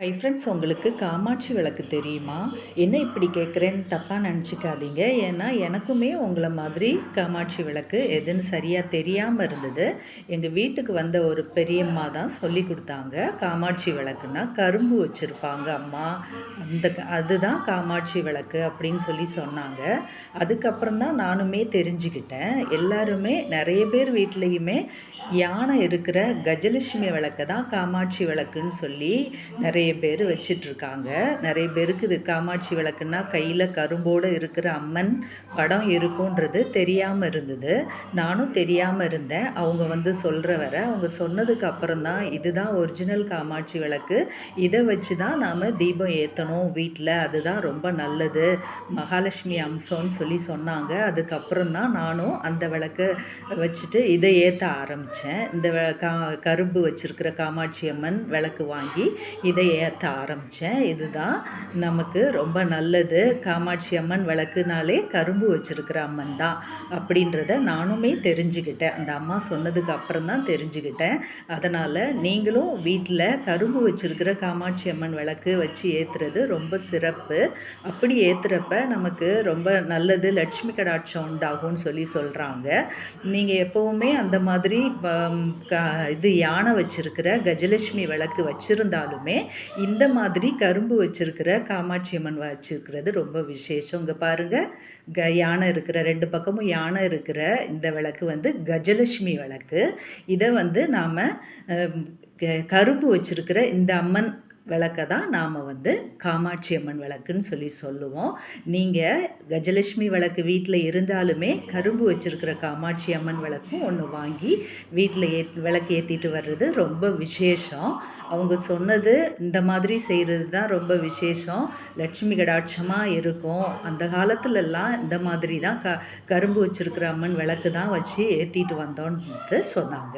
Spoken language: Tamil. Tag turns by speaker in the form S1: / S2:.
S1: ஹை ஃப்ரெண்ட்ஸ் உங்களுக்கு காமாட்சி விளக்கு தெரியுமா? என்ன இப்படி கேட்குறேன்னு தப்பாக நினச்சிக்காதீங்க. ஏன்னா எனக்குமே உங்களை மாதிரி காமாட்சி விளக்கு எதுன்னு சரியாக தெரியாமல் இருந்தது. எங்கள் வீட்டுக்கு வந்த ஒரு பெரியம்மா தான் சொல்லி கொடுத்தாங்க. காமாட்சி விளக்குன்னா கரும்பு வச்சுருப்பாங்க அம்மா. அந்த க- அதுதான் காமாட்சி விளக்கு அப்படின்னு சொல்லி சொன்னாங்க. அதுக்கப்புறம் தான் நானுமே தெரிஞ்சுக்கிட்டேன். எல்லாருமே நிறைய பேர் வீட்லேயுமே யானை இருக்கிற கஜலட்சுமி விளக்கை தான் காமாட்சி விளக்குன்னு சொல்லி நிறைய நிறைய பேர் வச்சிட்ருக்காங்க. நிறைய பேருக்கு இது காமாட்சி விளக்குன்னா கையில் கரும்போடு இருக்கிற அம்மன் படம் இருக்குன்றது தெரியாமல் இருந்தது. நானும் தெரியாமல் இருந்தேன். அவங்க வந்து சொல்கிற வர அவங்க சொன்னதுக்கு அப்புறம் தான் இதுதான் ஒரிஜினல் காமாட்சி விளக்கு. இதை வச்சு தான் நாம் தீபம் ஏற்றணும் வீட்டில் அதுதான் ரொம்ப நல்லது. மகாலட்சுமி அம்சம்னு சொல்லி சொன்னாங்க. அதுக்கப்புறம் தான் நானும் அந்த விளக்கு வச்சுட்டு இதை ஏற்ற ஆரம்பித்தேன் இந்த கா கரும்பு வச்சுருக்கிற காமாட்சி அம்மன் விளக்கு வாங்கி இதை ஏற்ற ஆரம்பித்தேன் இதுதான் நமக்கு ரொம்ப நல்லது. காமாட்சி அம்மன் விளக்குனாலே கரும்பு வச்சுருக்கிற அம்மன் தான் அப்படின்றத நானுமே தெரிஞ்சுக்கிட்டேன். அந்த அம்மா சொன்னதுக்கு அப்புறம் தான் தெரிஞ்சுக்கிட்டேன். அதனால் நீங்களும் வீட்டில் கரும்பு வச்சுருக்கிற காமாட்சி அம்மன் விளக்கு வச்சு ஏற்றுறது ரொம்ப சிறப்பு. அப்படி ஏற்றுறப்ப நமக்கு ரொம்ப நல்லது. லட்சுமி கடாட்சம் உண்டாகும்னு சொல்லி சொல்கிறாங்க நீங்கள் எப்போவுமே அந்த மாதிரி இது யானை வச்சுருக்கிற கஜலட்சுமி விளக்கு வச்சுருந்தாலுமே இந்த மாதிரி கரும்பு வச்சிருக்கிற காமாட்சி அம்மன் வச்சிருக்கிறது ரொம்ப விசேஷம். இங்கே பாருங்க க யானை இருக்கிற ரெண்டு பக்கமும் யானை இருக்கிற இந்த விளக்கு வந்து கஜலட்சுமி விளக்கு. இதை வந்து நாம் கரும்பு வச்சிருக்கிற இந்த அம்மன் விளக்கை தான் நாம் வந்து காமாட்சி அம்மன் விளக்குன்னு சொல்லி சொல்லுவோம். நீங்கள் கஜலட்சுமி விளக்கு வீட்டில் இருந்தாலுமே கரும்பு வச்சுருக்கிற காமாட்சி அம்மன் விளக்கும் ஒன்று வாங்கி வீட்டில் ஏ விளக்கு ஏற்றிட்டு வர்றது ரொம்ப விசேஷம். அவங்க சொன்னது இந்த மாதிரி செய்கிறது தான் ரொம்ப விசேஷம். லட்சுமி கடாட்சமாக இருக்கும். அந்த காலத்துலலாம் இந்த மாதிரி தான் க கரும்பு வச்சுருக்கிற அம்மன் விளக்கு தான் வச்சு ஏற்றிட்டு வந்தோன்ட்டு சொன்னாங்க.